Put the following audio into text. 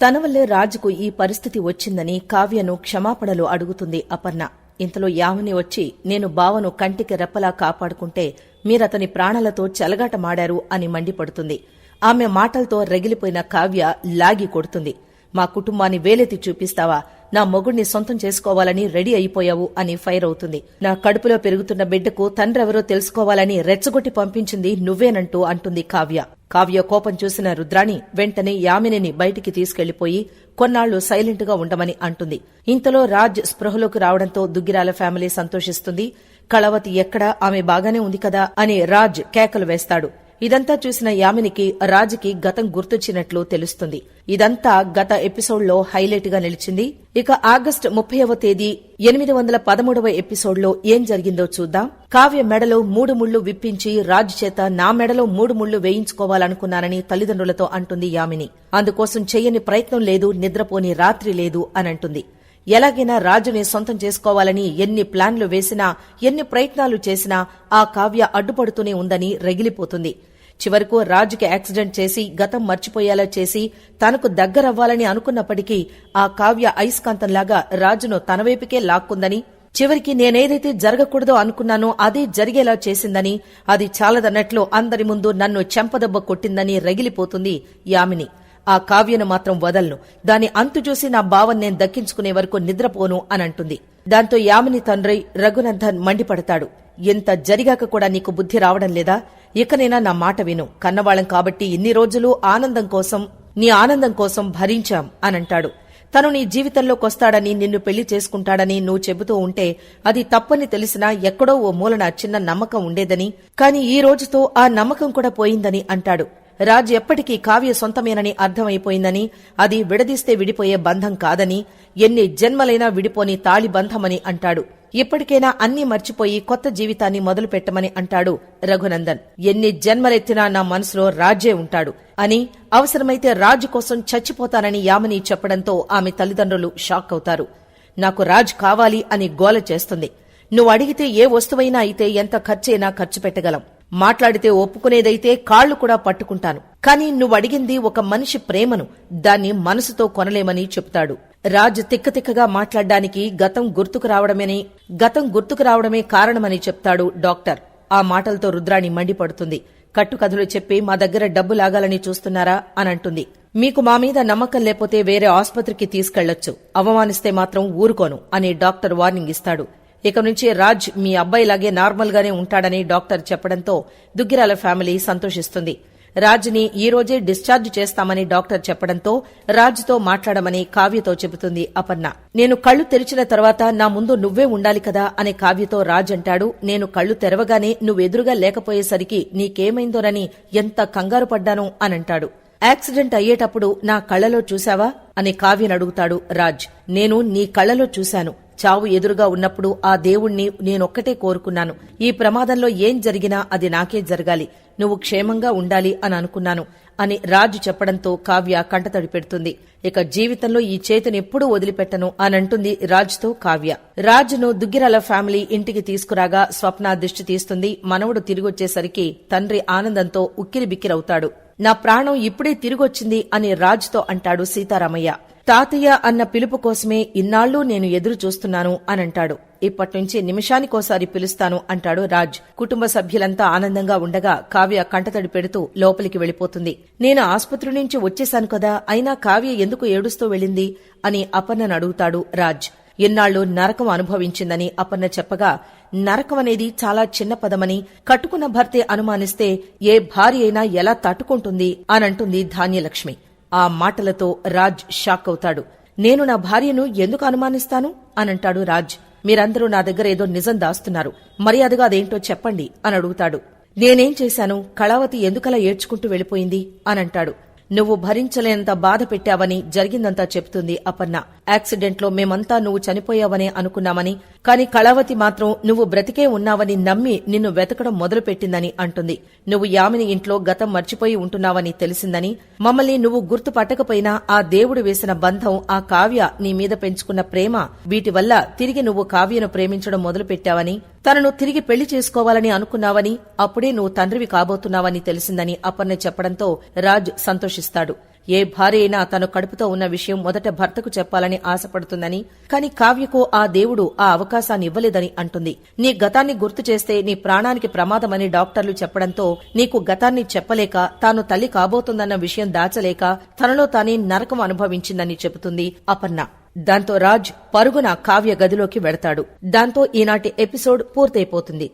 తన వల్లే రాజుకు ఈ పరిస్థితి వచ్చిందని కావ్యను క్షమాపణలు అడుగుతుంది అపర్ణ. ఇంతలో యామిని వచ్చి నేను బావను కంటికి రెప్పలా కాపాడుకుంటే మీరతని ప్రాణాలతో చెలగాటమాడారు అని మండిపడుతుంది. ఆమె మాటలతో రగిలిపోయిన కావ్య లాగి కొడుతుంది. మా కుటుంబాన్ని వేలెత్తి చూపిస్తావా? నా మొగుడిని సొంతం చేసుకోవాలని రెడీ అయిపోయావు అని ఫైర్ అవుతుంది. నా కడుపులో పెరుగుతున్న బిడ్డకు తండ్రెవరో తెలుసుకోవాలని రెచ్చగొట్టి పంపించింది నువ్వేనంటూ అంటుంది కావ్య. కావ్య కోపం చూసిన రుద్రాణి వెంటనే యామినిని బయటికి తీసుకెళ్ళిపోయి కొన్నాళ్ళు సైలెంట్గా ఉండమని అంటుంది. ఇంతలో రాజ్ స్పృహలోకి రావడంతో దుగ్గిరాల ఫ్యామిలీ సంతోషిస్తుంది. కళవతి ఎక్కడా ఆమె బాగానే ఉంది కదా అని రాజ్ కేకలు వేస్తాడు. ఇదంతా చూసిన యామినికి రాజుకి గతం గుర్తొచ్చినట్లు తెలుస్తుంది. ఇదంతా గత ఎపిసోడ్లో హైలైట్గా నిలిచింది. ఇక ఆగస్టు ముప్పైవ తేదీ ఎనిమిది వందల పదమూడవ ఎపిసోడ్లో ఏం జరిగిందో చూద్దాం. కావ్య మెడలో మూడు ముళ్ళు విప్పించి రాజు చేత నా మెడలో మూడు ముళ్ళు వేయించుకోవాలనుకున్నానని తల్లిదండ్రులతో అంటుంది యామిని. అందుకోసం చెయ్యని ప్రయత్నం లేదు నిద్రపోని రాత్రి లేదు అని అంటుంది. ఎలాగైనా రాజుని సొంతం చేసుకోవాలని ఎన్ని ప్లాన్లు వేసినా ఎన్ని ప్రయత్నాలు చేసినా ఆ కావ్య అడ్డుపడుతూనే ఉందని రగిలిపోతుంది. చివరకు రాజుకి యాక్సిడెంట్ చేసి గతం మర్చిపోయేలా చేసి తనకు దగ్గరవ్వాలని అనుకున్నప్పటికీ ఆ కావ్య అయస్కాంతంలాగా రాజును తన వైపుకే లాక్కుందని చివరికి నేనేదైతే జరగకూడదో అనుకున్నానో అదే జరిగేలా చేసిందని అది చాలదన్నట్లు అందరి ముందు నన్ను చెంపదెబ్బ కొట్టిందని రగిలిపోతుంది యామిని. ఆ కావ్యను మాత్రం వదలను. దాని అంతు చూసి నా భావం నేను దక్కించుకునే వరకు నిద్రపోను అని అంటుంది. దాంతో యామిని తండ్రి రఘునందన్ మండిపడతాడు. ఎంత జరిగాక కూడా నీకు బుద్ధి రావడం లేదా? ఇకనైనా నా మాట విను. కన్నవాళం కాబట్టి ఇన్ని రోజులు ఆనందం కోసం నీ ఆనందం కోసం భరించాం అనంటాడు. తను నీ జీవితంలోకొస్తాడని నిన్ను పెళ్ళి చేసుకుంటాడని నువ్వు చెబుతూ ఉంటే అది తప్పని తెలిసినా ఎక్కడో ఓ మూలన చిన్న నమ్మకం ఉండేదని కాని ఈ రోజుతో ఆ నమ్మకం కూడా పోయిందని అంటాడు. రాజ్ ఎప్పటికీ కావ్య సొంతమేనని అర్థమైపోయిందని అది విడదీస్తే విడిపోయే బంధం కాదని ఎన్ని జన్మలైనా విడిపోని తాళి బంధమని అంటాడు. ఇప్పటికైనా అన్నీ మర్చిపోయి కొత్త జీవితాన్ని మొదలు పెట్టమని అంటాడు రఘునందన్. ఎన్ని జన్మలెత్తినా నా మనసులో రాజే ఉంటాడు అని అవసరమైతే రాజు కోసం చచ్చిపోతానని యామని చెప్పడంతో ఆమె తల్లిదండ్రులు షాక్ అవుతారు. నాకు రాజ్ కావాలి అని గోల చేస్తుంది. నువ్వు అడిగితే ఏ వస్తువైనా అయితే ఎంత ఖర్చైనా ఖర్చు పెట్టగలం. మాట్లాడితే ఒప్పుకునేదైతే కాళ్ళు కూడా పట్టుకుంటాను. కానీ నువ్వడిగింది ఒక మనిషి ప్రేమను. దాన్ని మనసుతో కొనలేమని చెప్తాడు. రాజ్ తిక్కతిక్కగా మాట్లాడడానికి గతం గుర్తుకు రావడమేని గతం గుర్తుకు రావడమే కారణమని చెప్తాడు డాక్టర్. ఆ మాటలతో రుద్రాణి మండిపడుతుంది. కట్టుకథలు చెప్పి మా దగ్గర డబ్బు లాగాలని చూస్తున్నారా అని అంటుంది మీకు మా మీద నమ్మకం లేకపోతే వేరే ఆసుపత్రికి తీసుకెళ్ళొచ్చు. అవమానిస్తే మాత్రం ఊరుకోను అని డాక్టర్ వార్నింగ్ ఇస్తాడు. ఇక నుంచి రాజ్ మీ అబ్బాయిలాగే నార్మల్ గానే ఉంటాడని డాక్టర్ చెప్పడంతో దుగ్గిరాల ఫ్యామిలీ సంతోషిస్తుంది. రాజ్ని ఈ రోజే డిశ్చార్జ్ చేస్తామని డాక్టర్ చెప్పడంతో రాజ్తో మాట్లాడమని కావ్యతో చెబుతుంది అపర్ణ. నేను కళ్ళు తెరిచిన తర్వాత నా ముందు నువ్వే ఉండాలి కదా అనే కావ్యతో రాజ్ అంటాడు. నేను కళ్ళు తెరవగానే నువ్వెదురుగా లేకపోయేసరికి నీకేమైందోనని ఎంత కంగారు పడ్డాను అనంటాడు. యాక్సిడెంట్ అయ్యేటప్పుడు నా కళ్ళలో చూశావా? అని కావ్యనడుగుతాడు రాజ్. నేను నీ కళ్ళలో చూశాను. చావు ఎదురుగా ఉన్నప్పుడు ఆ దేవుణ్ణి నేనొక్కటే కోరుకున్నాను. ఈ ప్రమాదంలో ఏం జరిగినా అది నాకే జరగాలి. నువ్వు క్షేమంగా ఉండాలి అని అనుకున్నాను అని రాజు చెప్పడంతో కావ్య కంటతడి పెడుతుంది. ఇక జీవితంలో ఈ చేతిని ఎప్పుడూ వదిలిపెట్టను అనంటుంది రాజుతో కావ్య. రాజును దుగ్గిరాల ఫ్యామిలీ ఇంటికి తీసుకురాగా స్వప్న దిష్టి తీస్తుంది. మనవడు తిరిగొచ్చేసరికి తండ్రి ఆనందంతో ఉక్కిరిబిక్కిరవుతాడు. నా ప్రాణం ఇప్పుడే తిరిగొచ్చింది అని రాజుతో అంటాడు సీతారామయ్య. తాతయ్య అన్న పిలుపు కోసమే ఇన్నాళ్ళు నేను ఎదురు చూస్తున్నాను అనంటాడు. ఇప్పట్నుంచి నిమిషానికోసారి పిలుస్తాను అంటాడు రాజ్. కుటుంబ సభ్యులంతా ఆనందంగా ఉండగా కావ్య కంటతడి పెడుతూ లోపలికి వెళ్ళిపోతుంది నేను ఆసుపత్రి నుంచి వచ్చేశాను కదా అయినా కావ్య ఎందుకు ఏడుస్తూ వెళ్ళింది అని అపర్ణను అడుగుతాడు రాజ్. ఎన్నాళ్ళు నరకం అనుభవించిందని అపర్ణ చెప్పగా నరకం అనేది చాలా చిన్న పదమని కట్టుకున్న భర్తే అనుమానిస్తే ఏ భార్య అయినా ఎలా తట్టుకుంటుంది? అనంటుంది ధాన్యలక్ష్మి. ఆ మాటలతో రాజ్ షాక్ అవుతాడు నేను నా భార్యను ఎందుకు అనుమానిస్తాను? అనంటాడు రాజ్. మీరందరూ నా దగ్గర ఏదో నిజం దాస్తున్నారు. మర్యాదగా అదేంటో చెప్పండి అని అడుగుతాడు నేనేం చేశాను? కళావతి ఎందుకలా ఏడ్చుకుంటూ వెళ్ళిపోయింది? అనంటాడు. నువ్వు భరించలేనంత బాధ పెట్టావని జరిగిందంతా చెప్తుంది అపర్ణ. యాక్సిడెంట్లో మేమంతా నువ్వు చనిపోయావనే అనుకున్నామని కాని కళావతి మాత్రం నువ్వు బ్రతికే ఉన్నావని నమ్మి నిన్ను వెతకడం మొదలుపెట్టిందని అంటుంది. నువ్వు యామిని ఇంట్లో గతం మర్చిపోయి ఉంటున్నావని తెలిసిందని మమ్మల్ని నువ్వు గుర్తు పట్టకపోయినా ఆ దేవుడు వేసిన బంధం ఆ కావ్య నీ మీద పెంచుకున్న ప్రేమ వీటి వల్ల తిరిగి నువ్వు కావ్యను ప్రేమించడం మొదలుపెట్టావని తనను తిరిగి పెళ్ళి చేసుకోవాలని అనుకున్నావని అప్పుడే నువ్వు తండ్రివి కాబోతున్నావని తెలిసిందని అపర్ణ చెప్పడంతో రాజ్ సంతోషిస్తాడు. ఏ భార్య అయినా తను కడుపుతో ఉన్న విషయం మొదట భర్తకు చెప్పాలని ఆశపడుతుందని కాని కావ్యకు ఆ దేవుడు ఆ అవకాశాన్ని ఇవ్వలేదని అంటుంది. నీ గతాన్ని గుర్తు చేస్తే నీ ప్రాణానికి ప్రమాదమని డాక్టర్లు చెప్పడంతో నీకు గతాన్ని చెప్పలేక తాను తల్లి కాబోతుందన్న విషయం దాచలేక తనలో తానే నరకం అనుభవించిందని చెబుతుంది అపర్ణ. దాంతో రాజ్ పరుగున కావ్య గదిలోకి వెడతాడు దాంతో ఈనాటి ఎపిసోడ్ పూర్తయిపోతుంది.